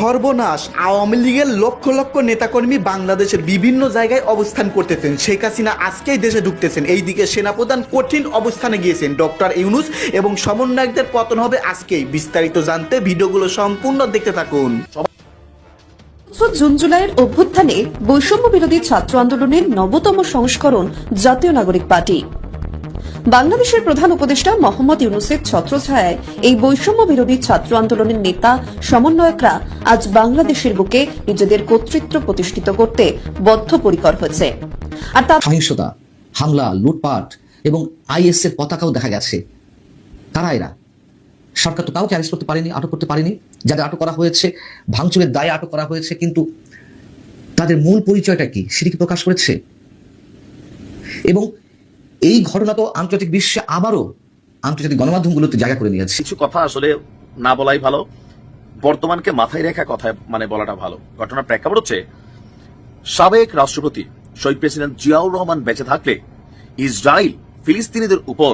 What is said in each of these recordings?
সর্বনাশ আওয়ামী লীগের লক্ষ লক্ষ নেতাকর্মী বাংলাদেশের বিভিন্ন জায়গায় অবস্থান করতেছেন। শেখ হাসিনা আজকেই দেশে ঢুকতেছেন। এইদিকে সেনাপ্রধান কঠিন অবস্থানে গিয়েছেন, ডক্টর ইউনুস এবং সমন্বয়কদের পতন হবে আজকেই। বিস্তারিত জানতে ভিডিওগুলো সম্পূর্ণ দেখতে থাকুন। জুন জুলাইয়ের অভ্যুত্থানে বৈষম্য বিরোধী ছাত্র আন্দোলনের নবতম সংস্করণ জাতীয় নাগরিক পার্টি। বাংলাদেশের প্রধান উপদেষ্টা মোহাম্মদ ইউনুসের ছত্রছায়ায় এই বৈষম্য বিরোধী ছাত্র আন্দোলনের নেতা, সমন্বয়করা আজ বাংলাদেশের বুকে নিজেদের কর্তৃত্ব প্রতিষ্ঠিত করতে বদ্ধপরিকর হয়েছে। আর তা সহিংসতা, হামলা, লুটপাট এবং আইএস এর পতাকাও দেখা গেছে। কারা এরা? সরকার তো কাউকে অ্যারেস্ট করতে পারেনি, আটক করতে পারেনি। যাদের আটক করা হয়েছে, ভাঙচুরের দায়ে আটক করা হয়েছে, কিন্তু তাদের মূল পরিচয়টা কি? সেটি কি প্রকাশ করেছে? এবং এই ঘটনা তো আন্তর্জাতিক বিশ্বে আবারও আন্তর্জাতিক গণমাধ্যমগুলোতে জায়গা করে নিয়েছে। কিছু কথা আসলে না বলাই ভালো। বর্তমানকে মাথায় রেখা কথা মানে বলাটা ভালো। ঘটনার প্রেক্ষাপট হচ্ছে, সাবেক রাষ্ট্রপতি, শহীদ প্রেসিডেন্ট জিয়াউর রহমান বেঁচে থাকলে ইসরায়েল, ফিলিস্তিনিদের উপর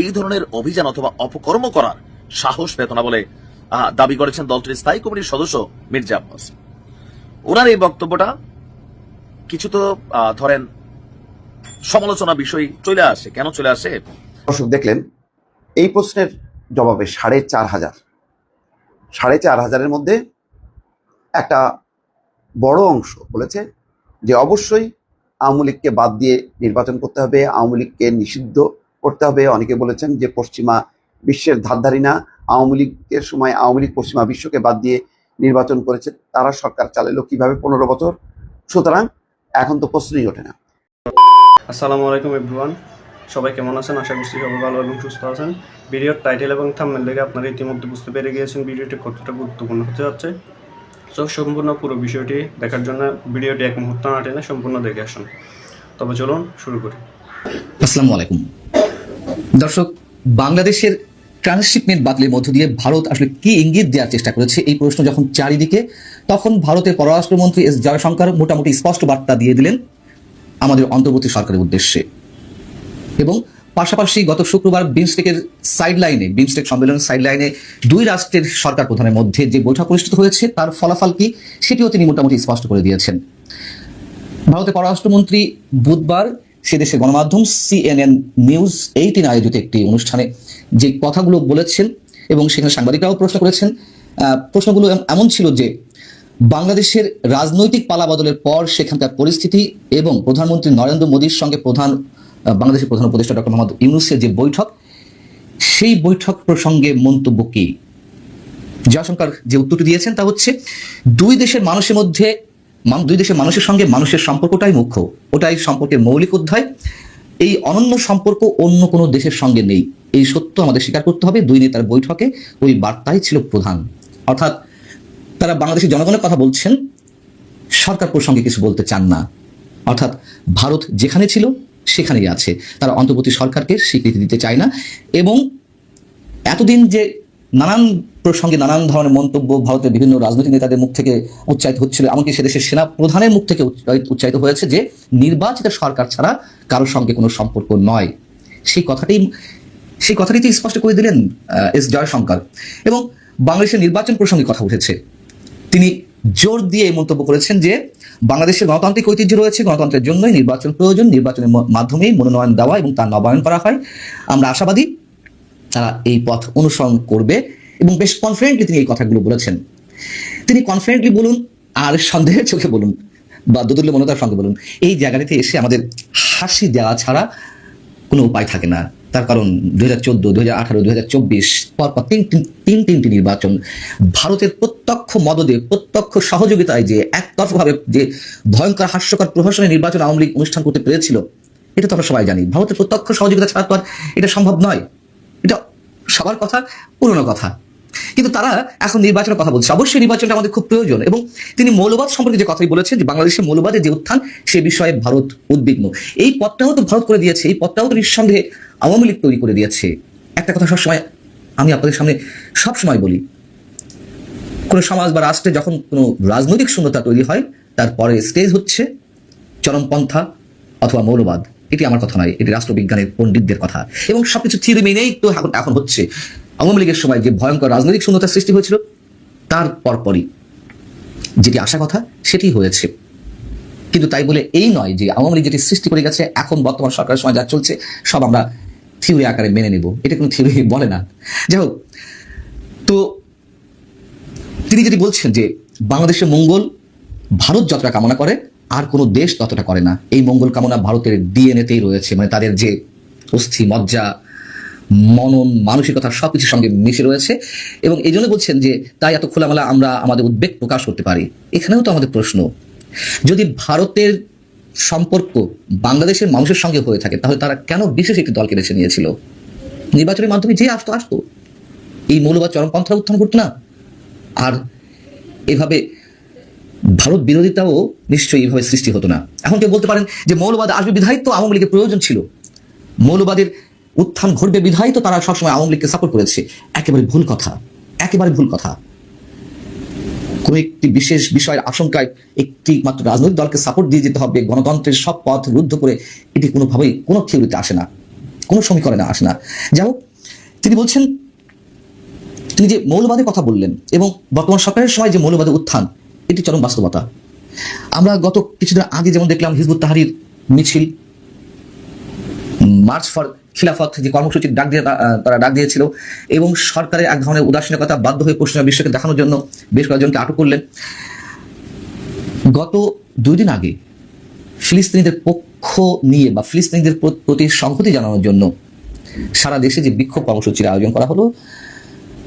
এই ধরনের অভিযান অথবা অপকর্ম করার সাহস পেত না বলে দাবি করেছেন দলটির স্থায়ী কমিটির সদস্য মির্জা আব্বাস। ওনার এই বক্তব্যটা কিছু তো ধরেন সমালোচনা বিষয় চলে আসে। কেন চলে আসে? দর্শক, দেখলেন, এই প্রশ্নের জবাবে সাড়ে চার হাজার। সাড়ে চার হাজারের মধ্যে একটা বড় অংশ বলেছে যে অবশ্যই আওয়ামী লীগকে বাদ দিয়ে নির্বাচন করতে হবে, আওয়ামী লীগকে নিষিদ্ধ করতে হবে। অনেকে বলেছেন যে পশ্চিমা বিশ্বের ধারধারী না। আওয়ামী লীগের সময় আওয়ামী লীগ পশ্চিমা বিশ্বকে বাদ দিয়ে নির্বাচন করেছে, তারা সরকার চালালো কীভাবে পনেরো বছর? সুতরাং এখন তো প্রশ্নই ওঠে না। আসসালামু আলাইকুম এভরিওয়ান। সবাই কেমন আছেন? আশা করছি সবাই ভালো এবং সুস্থ আছেন। ভিডিওর টাইটেল এবং থাম্বনেল দেখে আপনারা ইতিমধ্যে বুঝতে পেরে গিয়েছেন ভিডিওটি কতটা গুরুত্বপূর্ণ হতে যাচ্ছে। সো সম্পূর্ণ পুরো বিষয়টি দেখার জন্য ভিডিওটি এক মুহূর্ত না টেনে সম্পূর্ণ দেখে আসুন। তবে চলুন, শুরু করি। আসসালামু আলাইকুম। দর্শক, বাংলাদেশের ট্রান্সশিপমেন্ট বাতিলের মধ্য দিয়ে ভারত আসলে কি ইঙ্গিত দেওয়ার চেষ্টা করেছে? এই প্রশ্ন যখন চারিদিকে, তখন ভারতের পররাষ্ট্রমন্ত্রী এস জয়শঙ্কর মোটামুটি স্পষ্ট বার্তা দিয়ে দিলেন। আমাদের অন্তর্বর্তী সরকারের উদ্দেশ্যে। এবং পাশাপাশি গত শুক্রবার বিমস্টেকের সাইড লাইনে বিমস্টেক সম্মেলনের সাইড লাইনে দুই রাষ্ট্রের সরকার প্রধানের মধ্যে যে বৈঠক অনুষ্ঠিত হয়েছে, তার ফলাফল কি সেটিও তিনি মোটামুটি স্পষ্ট করে দিয়েছেন। ভারতের পররাষ্ট্রমন্ত্রী বুধবার সে দেশের গণমাধ্যম সিএনএন নিউজ এইটিন আয়োজিত একটি অনুষ্ঠানে যে কথাগুলো বলেছেন এবং সেখানে সাংবাদিকরাও প্রশ্ন করেছেন প্রশ্নগুলো এম- এমন ছিল যে বাংলাদেশের রাজনৈতিক পালাবদলের পর সেখানকার পরিস্থিতি এবং প্রধানমন্ত্রী নরেন্দ্র মোদীর সঙ্গে প্রধান বাংলাদেশের প্রধান উপদেষ্টা ডক্টর মোহাম্মদ ইউনুসের যে বৈঠক, সেই বৈঠক প্রসঙ্গে মন্তব্য কি? জয়শঙ্কর যে উত্তরটি দিয়েছেন তা হচ্ছে, দুই দেশের মানুষের মধ্যে দুই দেশের মানুষের সঙ্গে মানুষের সম্পর্কটাই মুখ্য। ওটাই সম্পর্কের মৌলিক অধ্যায়। এই অনন্য সম্পর্ক অন্য কোনো দেশের সঙ্গে নেই। এই সত্য আমাদের স্বীকার করতে হবে। দুই নেতার বৈঠকে ওই বার্তাই ছিল প্রধান। অর্থাৎ তারা বাংলাদেশের জনগণের কথা বলছেন, সরকার প্রসঙ্গে কিছু বলতে চান না। অর্থাৎ ভারত যেখানে ছিল, সেখানেই আছে। তারা অন্তর্বর্তী সরকারকে স্বীকৃতি দিতে চায় না এবং এতদিন যে নানান প্রসঙ্গে নানান ধরনের মন্তব্য ভারতের বিভিন্ন রাজনৈতিক নেতাদের মুখ থেকে উচ্চারিত হচ্ছিল, এমনকি সে দেশের সেনা প্রধানের মুখ থেকে উচ্চারিত- হয়েছে যে নির্বাচিত সরকার ছাড়া কারোর সঙ্গে কোনো সম্পর্ক নয়। সেই কথাটি সেই কথাটি স্পষ্ট করে দিলেন এস জয়শঙ্কর। এবং বাংলাদেশের নির্বাচন প্রসঙ্গে কথা উঠেছে। তিনি জোর দিয়ে এই মন্তব্য করেছেন যে বাংলাদেশের গণতান্ত্রিক ঐতিহ্য রয়েছে, গণতন্ত্রের জন্যই নির্বাচন প্রয়োজন নির্বাচনের মাধ্যমেই মনোনয়ন দেওয়া এবং তার নবায়ন করা হয়। আমরা আশাবাদী তারা এই পথ অনুসরণ করবে এবং বেশ কনফিডেন্টলি তিনি এই কথাগুলো বলেছেন। তিনি কনফিডেন্টলি বলুন আর সন্দেহের চোখে বলুন বা দুদুল্য মনতার সঙ্গে বলুন, এই জায়গাটিতে এসে আমাদের হাসি দেওয়া ছাড়া কোনো উপায় থাকে না। তার কারণ দুই হাজার চোদ্দ, দুই হাজার আঠারো, দুই হাজার চব্বিশ পরপর তিন তিন- তিন তিনটি নির্বাচন ভারতের প্রত্যক্ষ মদদে, প্রত্যক্ষ সহযোগিতায় যে একতরফভাবে যে ভয়ঙ্কর, হাস্যকর প্রহসনে নির্বাচন আওয়ামী লীগ অনুষ্ঠান করতে পেরেছিল, এটা তো আমরা সবাই জানি। ভারতের প্রত্যক্ষ সহযোগিতা ছাড়া তো আর এটা সম্ভব নয়। এটা সবার কথা, পুরনো কথা। কিন্তু তারা এখন নির্বাচনের কথা বলছে। অবশ্যই নির্বাচনটা আমাদের খুব প্রয়োজন এবং তিনি মৌলবাদ সম্পর্কে যে কথাই বলেছেন যে বাংলাদেশের মৌলবাদের যে উত্থান, সে বিষয়ে ভারত উদ্বিগ্ন। এই পথটাও তো ভারত করে দিয়েছে, এই পথটাও তো নিঃসন্দেহে আওয়ামী লীগ তৈরি করে দিয়েছে। একটা কথা সবসময় আমি আপনাদের সামনে সব সময় বলি, কোনো সমাজ বা রাষ্ট্রে যখন কোনো রাজনৈতিক শূন্যতা তৈরি হয় তারপরে স্টেজ হচ্ছে চরমপন্থা অথবা মৌলবাদ। এটি আমার কথা নয়, এটি রাষ্ট্রবিজ্ঞানের পণ্ডিতদের কথা। এবং সবকিছু থিওরি মেনেই তো এখন হচ্ছে। আওয়ামী লীগের সময় যে ভয়ঙ্কর রাজনৈতিক শূন্যতার সৃষ্টি হয়েছিল, তার পরপরই যেটি আশা কথা, সেটি হয়েছে। কিন্তু তাই বলে এই নয় যে আওয়ামী লীগ যেটি সৃষ্টি করে গেছে, এখন বর্তমান সরকারের সময় যা চলছে, সব আমরা থিওরি আকারে মেনে নেব। এটা কোনো থিওরি বলে না। যাই হোক, তো তিনি যেটি বলছেন যে বাংলাদেশের মঙ্গল ভারত যতটা কামনা করে, আর কোনো দেশ ততটা করে না। এই মঙ্গল কামনা ভারতের ডিএনএতেই রয়েছে। মানে তাদের যে অস্থি, মজ্জা মনন, মানসিকতা সব কিছুর সঙ্গে মিশে রয়েছে। এবং এই জন্য বলছেন যে, তাই এত খোলামেলা আমরা আমাদের উদ্বেগ প্রকাশ করতে পারি। এখানেও তো আমাদের প্রশ্ন, যদি ভারতের সম্পর্ক বাংলাদেশের মানুষের সঙ্গে হয়ে থাকে, তাহলে তারা কেন বিশেষ একটি দলকে বেছে নিয়েছিল? নির্বাচনের মাধ্যমে যে আসতো আসতো। এই মৌলবাদ, চরমপন্থা উত্থান করতো না। আর এভাবে ভারত বিরোধিতাও নিশ্চয়ই এইভাবে সৃষ্টি হতো না। এখন কেউ বলতে পারেন যে, মৌলবাদ আসবে বিধায়িত আওয়ামী লীগের প্রয়োজন ছিল। মৌলবাদের উত্থান ঘটবে বিধায়িত, তারা সবসময় আওয়ামী লীগকে সাপোর্ট করেছে। একেবারে ভুল কথা। একেবারে ভুল কথা। কোন একটি বিশেষ বিষয়ের আশঙ্কায় একটি মাত্র রাজনৈতিক দলকে সাপোর্ট দিয়ে যেতে হবে। গণতন্ত্রের সব পথ রুদ্ধ করে এটি কোনোভাবেই, কোনো থিওরিতে আসে না। কোনো সমীকরণে আসে না। যাই হোক, তিনি বলছেন, তিনি যে মৌলবাদের কথা বললেন এবং বর্তমান সরকারের সময় যে মৌলবাদের উত্থান, এটি চরম বাস্তবতা। আমরা গত কিছুদিন আগে যেমন দেখলাম, হিজবুত তাহারির মিছিল মার্চ ফর খিলাফত, যে কর্মসূচির ডাক দিয়ে তারা ডাক দিয়েছিল। এবং সরকারের এক ধরনের উদাসীনতা বাধ্য হয়ে পশ্চিমা বিশ্বকে দেখানোর জন্য বেশ কয়েকজনকে আটক করলেন। গত দুই দিন আগে ফিলিস্তিনিদের পক্ষ নিয়ে বা ফিলিস্তিনিদের প্রতি সংহতি জানানোর জন্য সারা দেশে যে বিক্ষোভ কর্মসূচির আয়োজন করা হলো,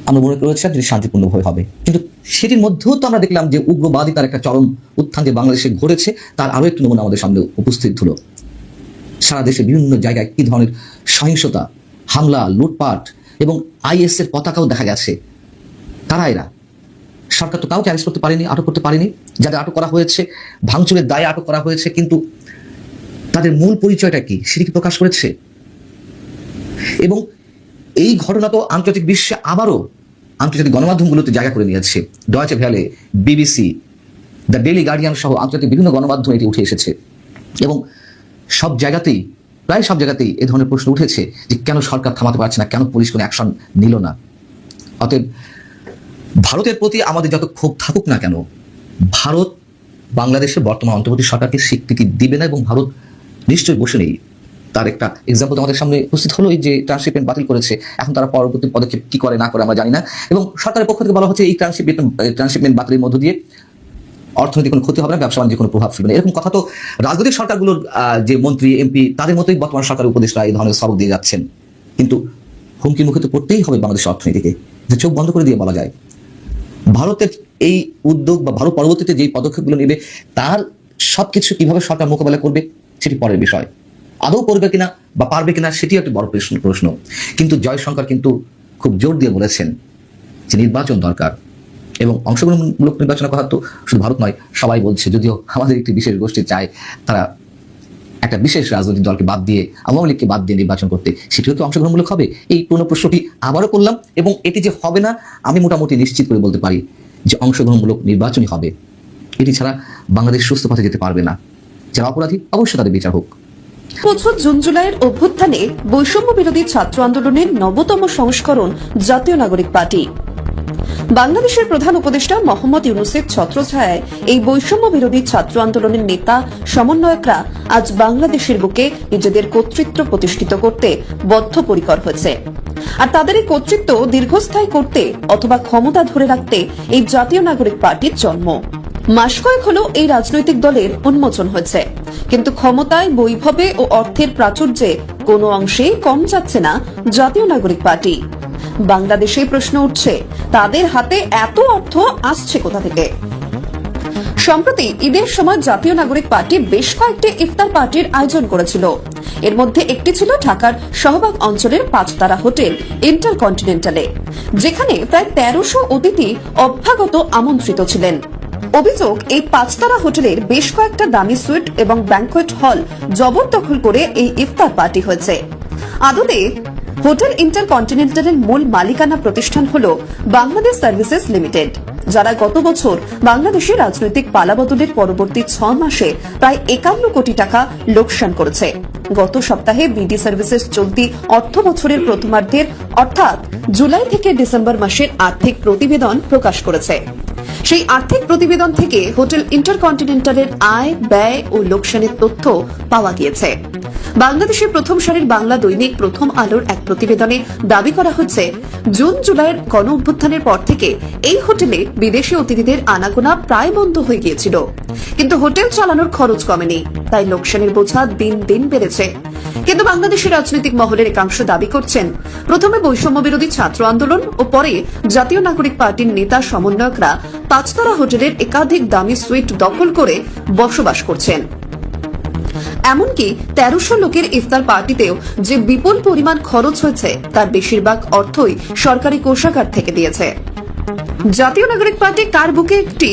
আমরা মনে করেছিলাম যেটি শান্তিপূর্ণভাবে হবে। কিন্তু সেটির মধ্যেও তো আমরা দেখলাম যে উগ্রবাদী তার একটা চরম উত্থান যে বাংলাদেশে ঘটেছে, তার আরও একটি নমুনা আমাদের সামনে উপস্থিত হলো। সারা দেশে বিভিন্ন জায়গায় কি ধরনের সহিংসতা, হামলা, লুটপাট এবং আইএস এর পতাকাও দেখা গেছে। কারা এরা? সরকার তো কাউকে অ্যারেস্ট করতে পারেনি, আটক করতে পারেনি। যাদের আটক করা হয়েছে, ভাঙচুরের দায়ে আটক করা হয়েছে, কিন্তু তাদের মূল পরিচয়টা কি, সেটি প্রকাশ করেছে? এবং এই ঘটনা তো আন্তর্জাতিক বিশ্বে আবারও আন্তর্জাতিক গণমাধ্যমগুলোতে জায়গা করে নিয়েছে। Deutsche Welle BBC the Daily Guardian সহ আন্তর্জাতিক বিভিন্ন গণমাধ্যম এটি উঠে এসেছে। এবং সব জায়গাতেই, প্রায় সব জায়গাতেই এ ধরনের প্রশ্ন উঠেছে যে কেন সরকার থামাতে পারছে না, কেন পুলিশ কোনো অ্যাকশন নিল না। অতএব ভারতের প্রতি আমাদের যত ক্ষোভ থাকুক না কেন, ভারত বাংলাদেশের বর্তমান অন্তর্বর্তী সরকারকে স্বীকৃতি দিবে না এবং ভারত নিশ্চয়ই বসে নেই। তার একটা এক্সাম্পল আমাদের সামনে উপস্থিত হলো এই যে ট্রান্সশিপমেন্ট বাতিল করেছে। এখন তারা পরবর্তী পদক্ষেপ কি করে না করে আমরা জানি না। এবং সরকারের পক্ষ থেকে বলা হচ্ছে এই ট্রান্সশিপমেন্ট ট্রান্সশিপমেন্ট বাতিলের মধ্য দিয়ে অর্থনৈতিক কোনো ক্ষতি হবে না, ব্যবসা বাণিজ্যে কোনো প্রভাব ফেলবে না। এরকম কথা তো রাজনৈতিক সরকারগুলোর যে মন্ত্রী, এমপি, তাদের মতোই বর্তমান সরকারের উপদেষ্টা এই ধরনের সবক দিয়ে যাচ্ছেন। কিন্তু হুমকির মুখে তো পড়তেই হবে বাংলাদেশের অর্থনীতিকে। যে চোখ বন্ধ করে দিয়ে বলা যায়। ভারতের এই উদ্যোগ বা ভারত পরবর্তীতে যে পদক্ষেপগুলো নেবে, তার সবকিছু কীভাবে সরকার মোকাবেলা করবে, সেটি পরের বিষয়। আদৌ করবে কিনা বা পারবে কিনা, সেটিও একটি বড় প্রশ্ন প্রশ্ন। কিন্তু জয়শঙ্কর কিন্তু খুব জোর দিয়ে বলেছেন যে নির্বাচন দরকার। এবং অংশগ্রহণমূলক নির্বাচনের কথা তো শুধু ভারত নয়, সবাই বলছে, যদিও আমাদের একটি বিশেষ গোষ্ঠী চায় তারা একটা বিশেষ রাজনৈতিক দলকে বাদ দিয়ে, আওয়ামী লীগকে বাদ দিয়ে নির্বাচন করতে, সেটিও কি অংশগ্রহণমূলক হবে। এই পুরনো প্রশ্নটি আবারও করলাম এবং এটি যে হবে না, আমি মোটামুটি নিশ্চিত করে বলতে পারি যে অংশগ্রহণমূলক নির্বাচনই হবে। এটি ছাড়া বাংলাদেশ সুস্থ পথে যেতে পারবে না। যারা অপরাধী, অবশ্যই তাদের বিচার হোক। বছর জুন জুলাইয়ের অভ্যুত্থানে বৈষম্য বিরোধী ছাত্র আন্দোলনের নবতম সংস্করণ জাতীয় নাগরিক পার্টি। বাংলাদেশের প্রধান উপদেষ্টা মোহাম্মদ ইউনুসের ছত্রছায়ায় এই বৈষম্য বিরোধী ছাত্র আন্দোলনের নেতা, সমন্বয়করা আজ বাংলাদেশের বুকে নিজেদের কর্তৃত্ব প্রতিষ্ঠিত করতে বদ্ধপরিকর হয়েছে। আর তাদের এই কর্তৃত্ব দীর্ঘস্থায়ী করতে অথবা ক্ষমতা ধরে রাখতে এই জাতীয় নাগরিক পার্টির জন্ম। মাস কয়েক হল এই রাজনৈতিক দলের উন্মোচন হয়েছে। কিন্তু ক্ষমতায়, বৈভবে ও অর্থের প্রাচুর্যে কোনো অংশে কম যাচ্ছে না জাতীয় নাগরিক পার্টি। বাংলাদেশে প্রশ্ন উঠছে, তাদের হাতে এত অর্থ আসছে কোথা থেকে? সম্প্রতি ঈদের সময় জাতীয় নাগরিক পার্টি বেশ কয়েকটি ইফতার পার্টির আয়োজন করেছিল। এর মধ্যে একটি ছিল ঢাকার শাহবাগ অঞ্চলের পাঁচতারা হোটেল, ইন্টারকন্টিনেন্টালে, যেখানে প্রায় তেরোশো অতিথি অভ্যাগত আমন্ত্রিত ছিলেন। অভিযোগ, এই পাঁচতারা হোটেলের বেশ কয়েকটা দামি সুইট এবং ব্যাংকোয়েট হল জবরদখল করে এই ইফতার পার্টি হয়েছে। আদতে হোটেল ইন্টারকন্টিনেন্টালের মূল মালিকানা প্রতিষ্ঠান হল বাংলাদেশ সার্ভিসেস লিমিটেড, যারা গত বছর বাংলাদেশের রাজনৈতিক পালাবদলের পরবর্তী ছ মাসে প্রায় একান্ন কোটি টাকা লোকসান করেছে। গত সপ্তাহে বিডি সার্ভিসেস চলতি অর্থ বছরের প্রথমার্ধের, অর্থাৎ জুলাই থেকে ডিসেম্বর মাসের আর্থিক প্রতিবেদন প্রকাশ করেছে। সেই আর্থিক প্রতিবেদন থেকে হোটেল ইন্টারকন্টিনেন্টালের আয় ব্যয় ও লোকসানের তথ্য পাওয়া গিয়েছে। বাংলাদেশের প্রথম সারির বাংলা দৈনিক প্রথম আলোর এক প্রতিবেদনে দাবি করা হচ্ছে, জুন জুলাইয়ের গণ অভ্যুত্থানের পর থেকে এই হোটেলে বিদেশি অতিথিদের আনাগোনা প্রায় বন্ধ হয়ে গিয়েছিল। কিন্তু হোটেল চালানোর খরচ কমেনি, তাই লোকসানের বোঝা দিন দিন বেড়েছে। কিন্তু বাংলাদেশের রাজনৈতিক মহলের একাংশ দাবি করছেন, প্রথমে বৈষম্য বিরোধী ছাত্র আন্দোলন ও পরে জাতীয় নাগরিক পার্টির নেতা সমন্বয়করা পাঁচতলা হোটেলের একাধিক দামি সুইট দখল করে বসবাস করছেন। এমনকি তেরোশো লোকের ইফতার পার্টিতেও যে বিপুল পরিমাণ খরচ হয়েছে, তার বেশিরভাগ অর্থই সরকারি কোষাগার থেকে দিয়েছে। জাতীয় নাগরিক পার্টি কার বুকে একটি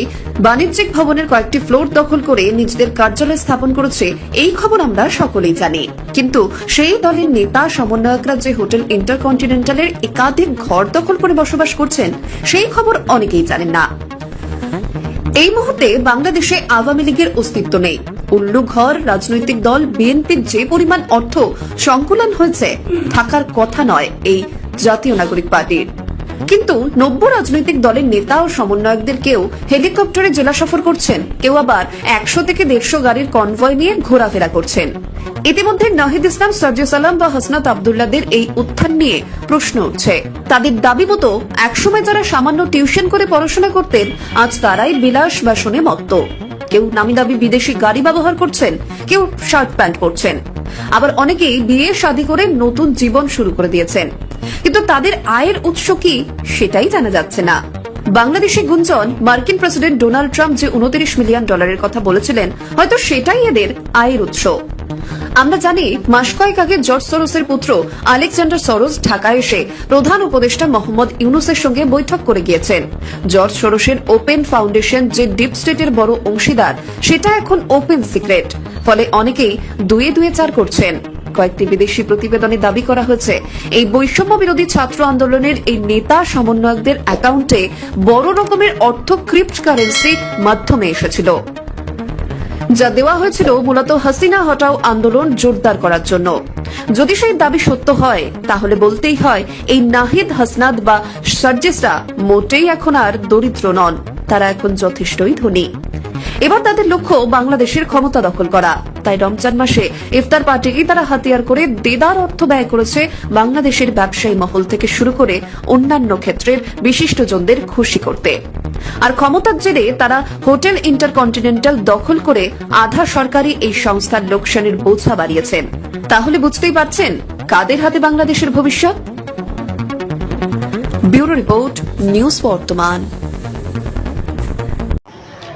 বাণিজ্যিক ভবনের কয়েকটি ফ্লোর দখল করে নিজেদের কার্যালয় স্থাপন করেছে, এই খবর আমরা সকলেই জানি। কিন্তু সেই দলের নেতা, সমন্বয়করা যে হোটেল ইন্টারকন্টিনেন্টালের একাধিক ঘর দখল করে বসবাস করছেন, সেই খবর অনেকেই জানেন না। এই মুহূর্তে বাংলাদেশে আওয়ামী লীগের অস্তিত্ব নেই। উল্লু ঘর রাজনৈতিক দল বিএনপির যে পরিমাণ অর্থ সংকুলন হয়েছে, থাকার কথা নয় এই জাতীয় নাগরিক পার্টির। কিন্তু নব্য রাজনৈতিক দলের নেতা ও সমন্বয়কদের কেউ হেলিকপ্টারে জেলা সফর করছেন, কেউ আবার একশো থেকে দেড়শো গাড়ির কনভয় নিয়ে ঘোরাফেরা করছেন। ইতিমধ্যে নাহিদ ইসলাম সার্জিউ সালাম বা হাসনাত আবদুল্লাদের এই উত্থান নিয়ে প্রশ্ন উঠছে। তাদের দাবি মতো একসময় যারা সামান্য টিউশন করে পড়াশোনা করতেন, আজ তারাই বিলাস বাসনে মত্ত। কেউ নামি দামি বিদেশি গাড়ি ব্যবহার করছেন, কেউ শার্ট প্যান্ট পরছেন। আবার অনেকেই বিয়ে শাদী করে নতুন জীবন শুরু করে দিয়েছেন। কিন্তু তাদের আয়ের উৎস কি সেটাই জানা যাচ্ছে না। বাংলাদেশে গুঞ্জন, মার্কিন প্রেসিডেন্ট ডোনাল্ড ট্রাম্প যে উনত্রিশ মিলিয়ন ডলারের কথা বলেছিলেন, হয়তো সেটাই এদের আয়ের উৎস। আমরা জানি মাস কয়েক আগে জর্জ সরোসের পুত্র আলেকজান্ডার সরোস ঢাকায় এসে প্রধান উপদেষ্টা মোহাম্মদ ইউনুসের সঙ্গে বৈঠক করে গিয়েছেন। জর্জ সরোসের ওপেন ফাউন্ডেশন যে ডিপ স্টেটের বড় অংশীদার, সেটা এখন ওপেন সিক্রেট। ফলে অনেকেই দুয়ে দুয়ে চার করছেন। কয়েকটি বিদেশি প্রতিবেদনে দাবি করা হয়েছে, এই বৈষম্য বিরোধী ছাত্র আন্দোলনের এই নেতা সমন্বয়কদের অ্যাকাউন্টে বড় রকমের অর্থ ক্রিপ্ট কারেন্সি মাধ্যমে এসেছিল। যা দেওয়া হয়েছিল মূলত হাসিনা হটাও আন্দোলন জোরদার করার জন্য। যদি সেই দাবি সত্য হয়, তাহলে বলতেই হয়, এই নাহিদ হাসনাদ বা সার্জেসরা মোটেই এখন আর দরিদ্র নন। তারা এখন যথেষ্টই ধনী। এবার তাদের লক্ষ্য বাংলাদেশের ক্ষমতা দখল করা। তাই রমজান মাসে ইফতার পার্টিকেই তারা হাতিয়ার করে দেদার অর্থ ব্যয় করেছে। বাংলাদেশের ব্যবসায়ী মহল থেকে শুরু করে অন্যান্য ক্ষেত্রের বিশিষ্টজনদের খুশি করতে। আর ক্ষমতার জেরে তারা হোটেল ইন্টারকন্টিনেন্টাল দখল করে আধা সরকারি এই সংস্থার লোকসানের বোঝা বাড়িয়েছেন তাহলে বুঝতেই পারছেন কাদের হাতে বাংলাদেশের ভবিষ্যৎ? ব্যুরো রিপোর্ট, নিউজ বর্তমান।